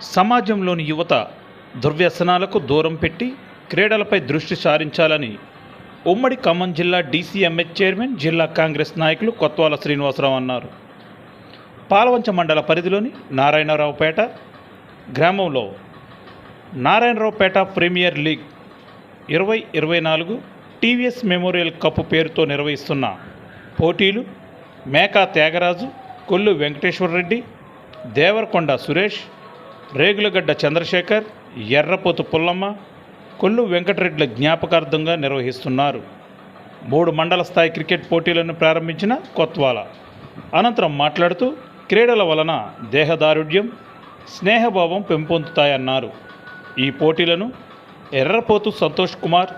సమాజంలోని యువత దుర్వ్యసనాలకు దూరం పెట్టి క్రీడలపై దృష్టి సారించాలని ఉమ్మడి ఖమ్మం జిల్లా డీసీఎంహెచ్ చైర్మన్ జిల్లా కాంగ్రెస్ నాయకులు కొత్వాల శ్రీనివాసరావు అన్నారు. పాలవంచ మండల పరిధిలోని నారాయణరావుపేట గ్రామంలో నారాయణరావుపేట ప్రీమియర్ లీగ్ ఇరవై ఇరవై నాలుగు టీవీఎస్ మెమోరియల్ కప్ పేరుతో నిర్వహిస్తున్న పోటీలు మేకా త్యాగరాజు కొల్లు వెంకటేశ్వర రెడ్డి దేవరకొండ సురేష్ రేగులగడ్డ చంద్రశేఖర్ ఎర్రపోతు పుల్లమ్మ కొల్లు వెంకటరెడ్డిల జ్ఞాపకార్థంగా నిర్వహిస్తున్నారు. మూడు మండల స్థాయి క్రికెట్ పోటీలను ప్రారంభించిన కొత్వాల. అనంతరం మాట్లాడుతూ క్రీడల వలన దేహదారుఢ్యం స్నేహభావం పెంపొందుతాయన్నారు. ఈ పోటీలను ఎర్రపోతు సంతోష్ కుమార్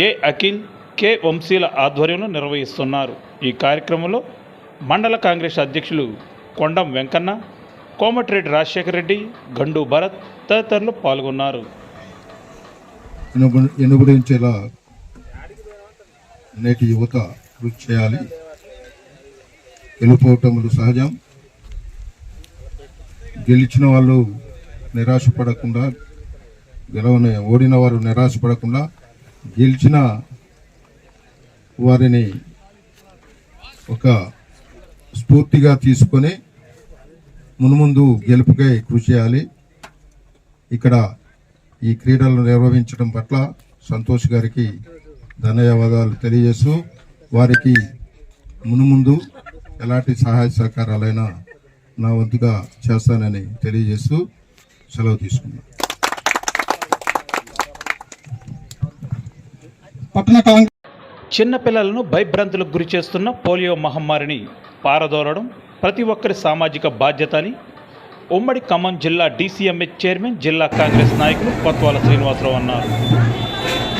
ఏ అఖిల్ కె వంశీల ఆధ్వర్యంలో నిర్వహిస్తున్నారు. ఈ కార్యక్రమంలో మండల కాంగ్రెస్ అధ్యక్షులు కొండం వెంకన్న కోమటిరెడ్డి రాజశేఖర రెడ్డి గండు భరత్ తదితరులు పాల్గొన్నారు. ఎనుబడించేలా నేటి యువత కృషి చేయాలి. గెలుపోవటములు సహజం. గెలిచిన వాళ్ళు నిరాశపడకుండా గెలవని ఓడిన వారు నిరాశపడకుండా గెలిచిన వారిని ఒక స్ఫూర్తిగా తీసుకొని మున్ముందు గెలుపుకై కృషి చేయాలి. ఇక్కడ ఈ క్రీడలు నిర్వహించడం పట్ల సంతోష్ గారికి ధన్యవాదాలు తెలియజేస్తూ వారికి మునుముందు ఎలాంటి సహాయ సహకారాలైనా నా వంతుగా చేస్తానని తెలియజేస్తూ సెలవు తీసుకున్నాను. చిన్నపిల్లలను భయభ్రాంతులకు గురి చేస్తున్న పోలియో మహమ్మారిని పారదోలడం ప్రతి ఒక్కరి సామాజిక బాధ్యత అని ఉమ్మడి ఖమ్మం జిల్లా డీసీఎంఏ చైర్మన్ జిల్లా కాంగ్రెస్ నాయకులు కొత్వాల శ్రీనివాసరావు అన్నారు.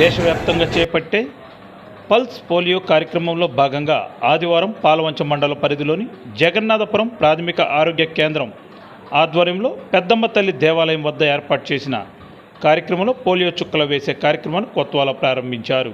దేశవ్యాప్తంగా చేపట్టే పల్స్ పోలియో కార్యక్రమంలో భాగంగా ఆదివారం పాలవంచ మండల పరిధిలోని జగన్నాథపురం ప్రాథమిక ఆరోగ్య కేంద్రం ఆధ్వర్యంలో పెద్దమ్మ తల్లి దేవాలయం వద్ద ఏర్పాటు చేసిన కార్యక్రమంలో పోలియో చుక్కలు వేసే కార్యక్రమాన్ని కొత్వాల ప్రారంభించారు.